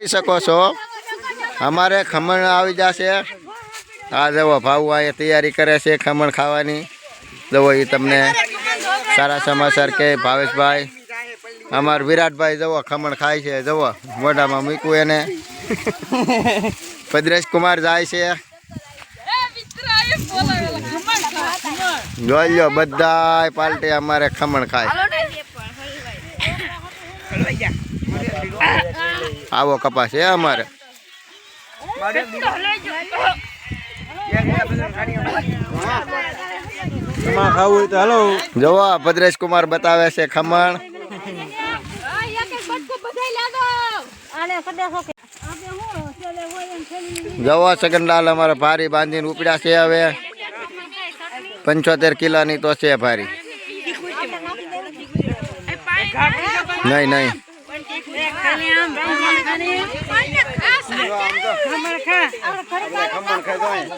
જોઈ શકો છો. અમારે ખમણ આવી જશે. આ જવો ભાવ આ તૈયારી કરે છે ખમણ ખાવાની. જવો એ તમને સારા સમાચાર કે ભાવેશભાઈ. અમાર વિરાટભાઈ જવો ખમણ ખાય છે. જવો મોઢામાં મૂકવું એને. ભદ્રેશ કુમાર જાય છે. જોઈ લો બધા પાર્ટી અમારે ખમણ ખાય. આવો કપાસ છે અમારે. જોવો ભદ્રેશ કુમાર બતાવે છે ખમણ. જવો સગનલાલ અમારે ભારી બાંધીને ઉપડ્યા છે હવે. પંચોતેર કિલોની તો છે ભારી. નહીં નહીં ખમણ ખા